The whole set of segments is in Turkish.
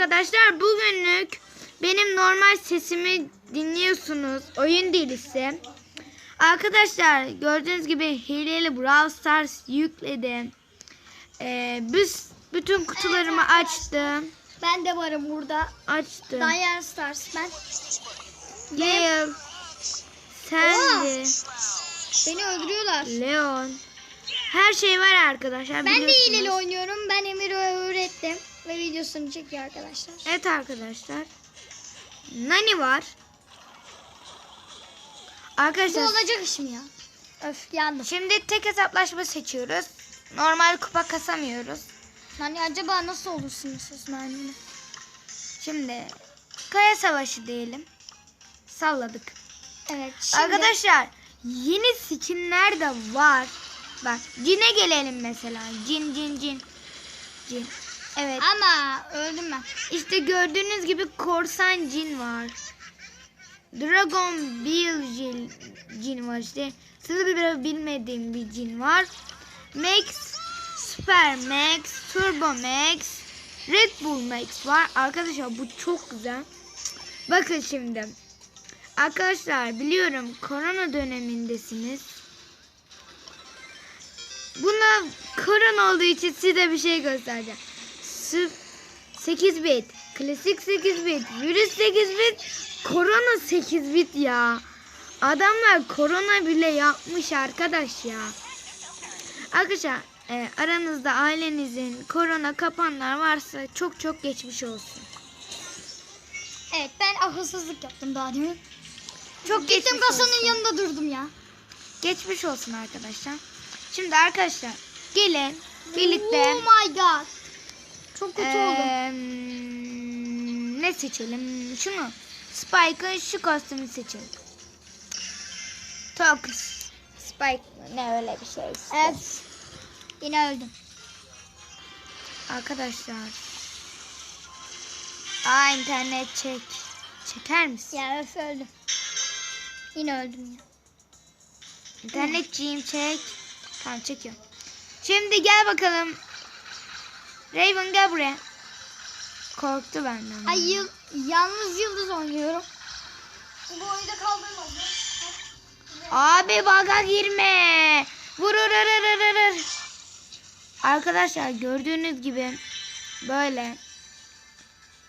arkadaşlar bugünlük benim normal sesimi dinliyorsunuz. Oyun delisi. Arkadaşlar gördüğünüz gibi hileli Brawl Stars yükledim. Ee, biz bütün kutularımı açtım. Ben de varım burada. Açtım. Dyer Stars ben. Gale. Sandy. Beni öldürüyorlar. Leon. Her şey var arkadaşlar. Ben de hileli oynuyorum. Ben Emir'i öğrettim. Ve videosunu çekiyor arkadaşlar. Evet arkadaşlar. Nani var. Bu Arkadaşlar olacak iş mi ya? Öf yandım. şimdi tek hesaplaşma seçiyoruz. Normal kupa kasamıyoruz. Hani acaba nasıl olursunuz siz Nani'yle? Şimdi kaya savaşı diyelim. Salladık. Evet şimdi. Arkadaşlar yeni skinler de var. Bak cine gelelim mesela. Cin cin cin. Cin. Evet. Ama öldüm ben. İşte gördüğünüz gibi korsan cin var. Dragon Bill cin, var işte. Size bir bilmediğim bir cin var. Max, Super Max, Turbo Max, Red Bull Max var. Arkadaşlar bu çok güzel. Bakın şimdi. Arkadaşlar biliyorum korona dönemindesiniz. Buna korona olduğu için size bir şey göstereceğim. Sırf 8 bit. Klasik 8 bit. Virüs 8 bit. Korona 8 bit ya. Adamlar korona bile yapmış arkadaş ya. Arkadaşlar e, aranızda ailenizin korona kapanlar varsa çok çok geçmiş olsun. Evet ben akılsızlık yaptım daha demin. Çok Gittim geçmiş kasanın olsun. yanında durdum ya. Geçmiş olsun arkadaşlar. Şimdi arkadaşlar gelin birlikte Oh my god. Çok kötü oldu. Eee, ne seçelim? Şunu. Spike'ın şu kostümü seçelim. Tokus. Spike ne öyle bir şey işte. Evet. Yine öldüm. Arkadaşlar. Aa internet çek. Çeker misin? Ya öf öldüm. Yine öldüm ya. İnternetçiyim çek. Tamam çekiyorum. Şimdi gel bakalım. Raven gel buraya. Korktu benden. Ay yıl, yalnız yıldız oynuyorum. Bu oyunda kaldırmadı. Abi baga girme. Vurururururur. Arkadaşlar gördüğünüz gibi böyle.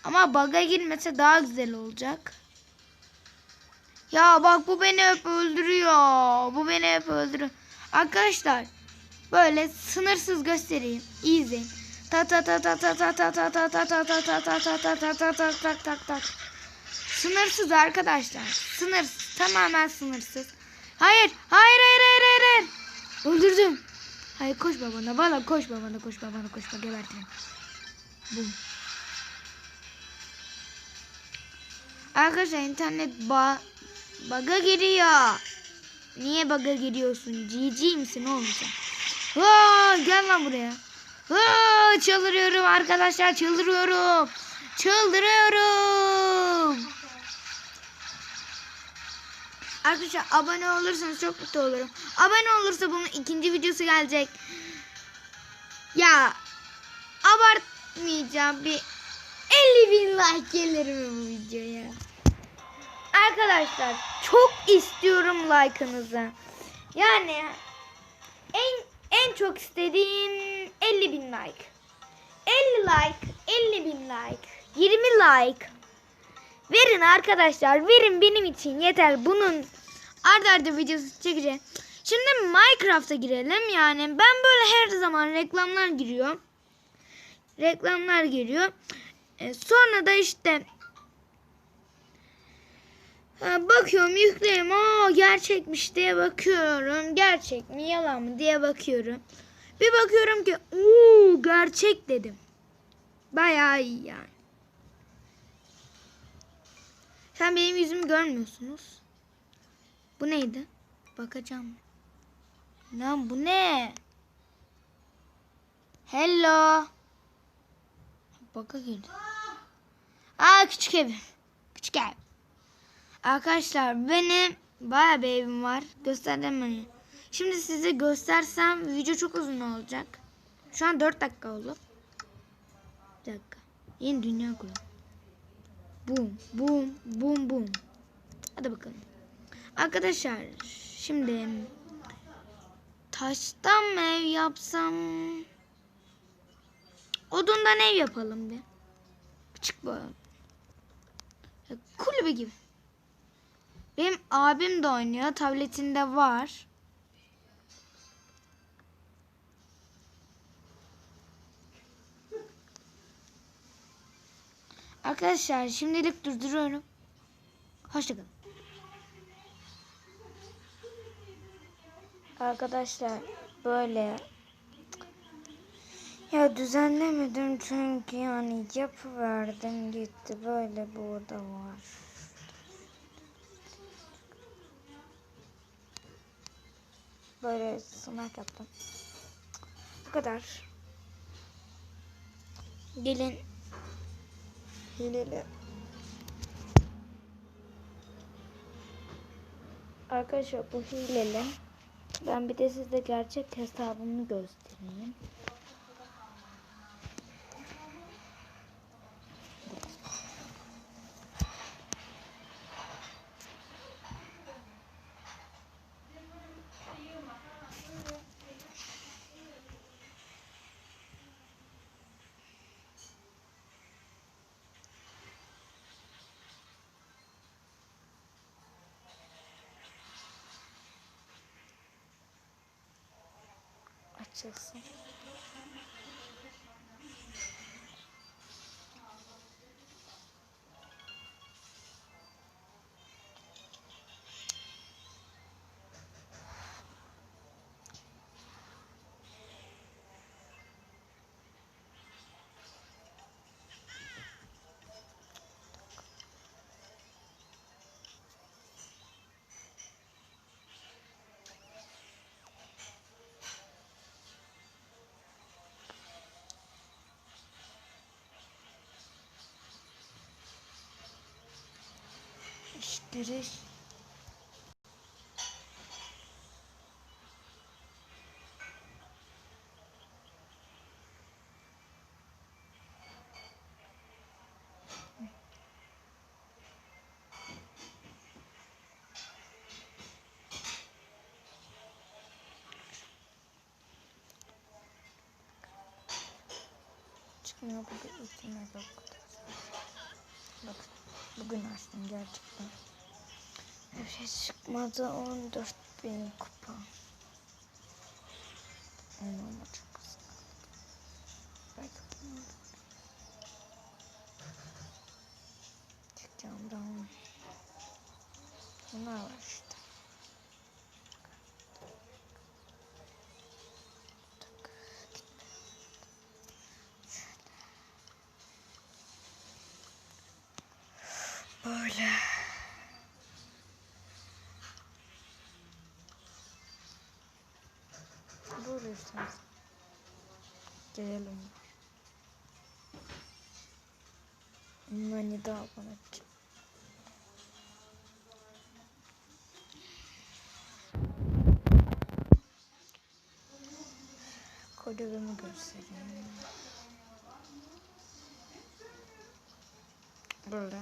Ama baga girmese daha güzel olacak. Ya bak bu beni hep öldürüyor. Bu beni hep öldürüyor. Arkadaşlar böyle sınırsız göstereyim. İyi izleyin. Ta ta ta ta ta ta ta ta ta ta ta ta ta ta ta ta ta ta ta tak tak tak. Sınırsız arkadaşlar. Sınırsız. Tamamen sınırsız. Hayır. Hayır hayır hayır hayır. hayır. Öldürdüm. Hayır koş babana. Bana koş babana koş babana koş. Bak gebertirim. Bum. Arkadaşlar internet ba baga giriyor. Niye baga giriyorsun? Cici misin oğlum sen? Aa, gel lan buraya. Aa, çıldırıyorum arkadaşlar çıldırıyorum. Çıldırıyorum. Arkadaşlar abone olursanız çok mutlu olurum. Abone olursa bunun ikinci videosu gelecek. Ya abartmayacağım bir 50 bin like gelir mi bu videoya? Arkadaşlar çok istiyorum like'ınızı. Yani en en çok istediğim 50 bin like. 50 like, 50 bin like, 20 like. Verin arkadaşlar, verin benim için yeter. Bunun arda arda videosu çekeceğim. Şimdi Minecraft'a girelim. Yani ben böyle her zaman reklamlar giriyor. Reklamlar giriyor. E, sonra da işte ha, bakıyorum yükleyeyim. Aa gerçekmiş diye bakıyorum. Gerçek mi yalan mı diye bakıyorum. Bir bakıyorum ki uuu gerçek dedim. Bayağı iyi yani. Sen benim yüzümü görmüyorsunuz. Bu neydi? Bakacağım. Lan bu ne? Hello. Baka girdi. Aa küçük ev. Küçük ev. Arkadaşlar benim baya bir evim var. Gösterdim beni. Şimdi size göstersem video çok uzun olacak. Şu an 4 dakika oldu. Bir dakika. Yeni dünya kuralım. Boom, boom, boom, boom. Hadi bakalım. Arkadaşlar şimdi taştan mı ev yapsam? Odundan ev yapalım bir. Küçük. Ya, Kulübe gibi. Benim abim de oynuyor. Tabletinde var. Arkadaşlar şimdilik durduruyorum. Hoşçakalın. Arkadaşlar böyle ya düzenlemedim çünkü yani yapıverdim gitti böyle burada var. Böyle sınak yaptım. Bu kadar. Gelin hileli. Arkadaşlar bu hileli. Ben bir de size gerçek hesabımı göstereyim. Açılsın. İşleri çıkmıyor bugün içime bak. Bak bugün açtım gerçekten. Bir şey çıkmadı 14 bin kupa. Ama çok kısa. Belki Çıkacağım daha. Bunlar var işte. Böyle. İşte. Gelelim. Nani daha bana Kodlarımı göstereyim. Böyle.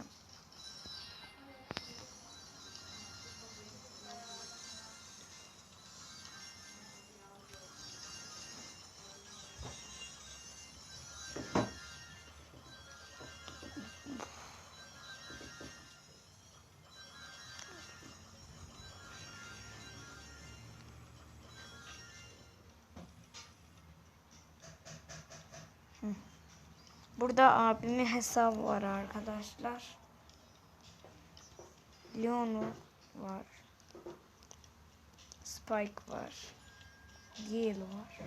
Burada abimin hesabı var arkadaşlar. Leon var. Spike var. Gale var.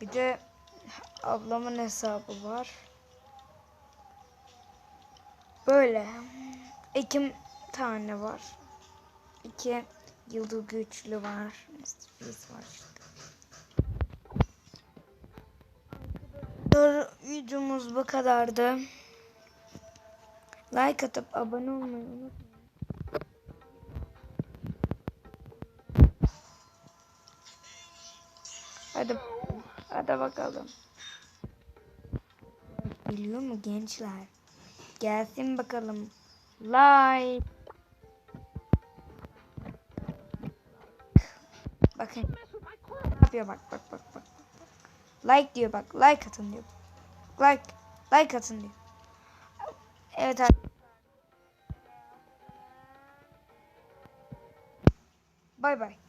Bir de ablamın hesabı var. Böyle. İki tane var. İki yıldız güçlü var. Biz var. Dur, videomuz bu kadardı. Like atıp abone olmayı unutmayın. Hadi, hadi bakalım. Biliyor mu gençler? Gelsin bakalım. Like. Bakın. Ne yapıyor bak bak bak bak. Like diyor bak. Like atın diyor. Like. Like atın diyor. Evet abi. Bay bay.